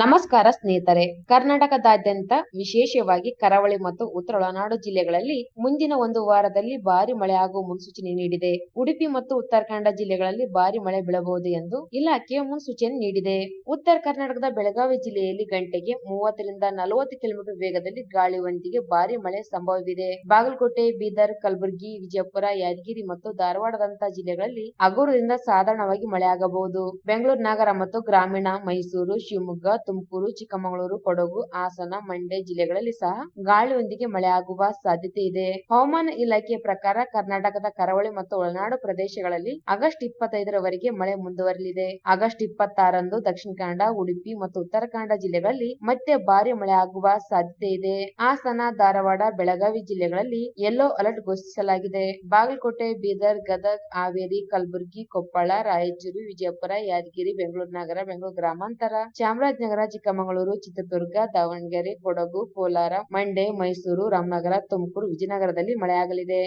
ನಮಸ್ಕಾರ ಸ್ನೇಹಿತರೆ. ಕರ್ನಾಟಕದಾದ್ಯಂತ ವಿಶೇಷವಾಗಿ ಕರಾವಳಿ ಮತ್ತು ಉತ್ತರ ಒಳನಾಡು ಜಿಲ್ಲೆಗಳಲ್ಲಿ ಮುಂದಿನ ಒಂದು ವಾರದಲ್ಲಿ ಭಾರಿ ಮಳೆ ಆಗುವ ಮುನ್ಸೂಚನೆ ನೀಡಿದೆ. ಉಡುಪಿ ಮತ್ತು ಉತ್ತರ ಕನ್ನಡ ಜಿಲ್ಲೆಗಳಲ್ಲಿ ಭಾರಿ ಮಳೆ ಬೀಳಬಹುದು ಎಂದು ಇಲಾಖೆ ಮುನ್ಸೂಚನೆ ನೀಡಿದೆ. ಉತ್ತರ ಕರ್ನಾಟಕದ ಬೆಳಗಾವಿ ಜಿಲ್ಲೆಯಲ್ಲಿ ಗಂಟೆಗೆ ಮೂವತ್ತರಿಂದ ನಲವತ್ತು ಕಿಲೋಮೀಟರ್ ವೇಗದಲ್ಲಿ ಗಾಳಿಯೊಂದಿಗೆ ಭಾರಿ ಮಳೆ ಸಂಭವವಿದೆ. ಬಾಗಲಕೋಟೆ, ಬೀದರ್, ಕಲಬುರಗಿ, ವಿಜಯಪುರ, ಯಾದಗಿರಿ ಮತ್ತು ಧಾರವಾಡದಂತಹ ಜಿಲ್ಲೆಗಳಲ್ಲಿ ಹಗುರದಿಂದ ಸಾಧಾರಣವಾಗಿ ಮಳೆಯಾಗಬಹುದು ಬೆಂಗಳೂರು, ನಗರ ಮತ್ತು ಗ್ರಾಮೀಣ ಮೈಸೂರು, ಶಿವಮೊಗ್ಗ ತುಮಕೂರು, ಚಿಕ್ಕಮಗಳೂರು, ಕೊಡಗು, ಹಾಸನ, ಮಂಡ್ಯ ಜಿಲ್ಲೆಗಳಲ್ಲಿ ಸಹ ಗಾಳಿಯೊಂದಿಗೆ ಮಳೆಯಾಗುವ ಸಾಧ್ಯತೆ ಇದೆ. ಹವಾಮಾನ ಇಲಾಖೆಯ ಪ್ರಕಾರ ಕರ್ನಾಟಕದ ಕರಾವಳಿ ಮತ್ತು ಒಳನಾಡು ಪ್ರದೇಶಗಳಲ್ಲಿ ಆಗಸ್ಟ್ ಇಪ್ಪತ್ತೈದರವರೆಗೆ ಮಳೆ ಮುಂದುವರಲಿದೆ ಆಗಸ್ಟ್ ಇಪ್ಪತ್ತಾರರಂದು ದಕ್ಷಿಣ ಕನ್ನಡ, ಉಡುಪಿ ಮತ್ತು ಉತ್ತರ ಕನ್ನಡ ಜಿಲ್ಲೆಗಳಲ್ಲಿ ಮತ್ತೆ ಭಾರಿ ಮಳೆ ಆಗುವ ಸಾಧ್ಯತೆ ಇದೆ. ಹಾಸನ, ಧಾರವಾಡ, ಬೆಳಗಾವಿ ಜಿಲ್ಲೆಗಳಲ್ಲಿ ಯೆಲ್ಲೋ ಅಲರ್ಟ್ ಘೋಷಿಸಲಾಗಿದೆ. ಬಾಗಲಕೋಟೆ, ಬೀದರ್, ಗದಗ್, ಹಾವೇರಿ, ಕಲಬುರಗಿ, ಕೊಪ್ಪಳ, ರಾಯಚೂರು, ವಿಜಯಪುರ, ಯಾದಗಿರಿ, ಬೆಂಗಳೂರು ನಗರ, ಬೆಂಗಳೂರು ಗ್ರಾಮಾಂತರ, ಚಾಮರಾಜನಗರ ಚಿಕ್ಕಮಗಳೂರು ಚಿತ್ರದುರ್ಗ ದಾವಣಗೆರೆ ಕೊಡಗು ಕೋಲಾರ ಮಂಡ್ಯ ಮೈಸೂರು ರಾಮನಗರ ತುಮಕೂರು ವಿಜಯನಗರದಲ್ಲಿ ಮಳೆಯಾಗಲಿದೆ.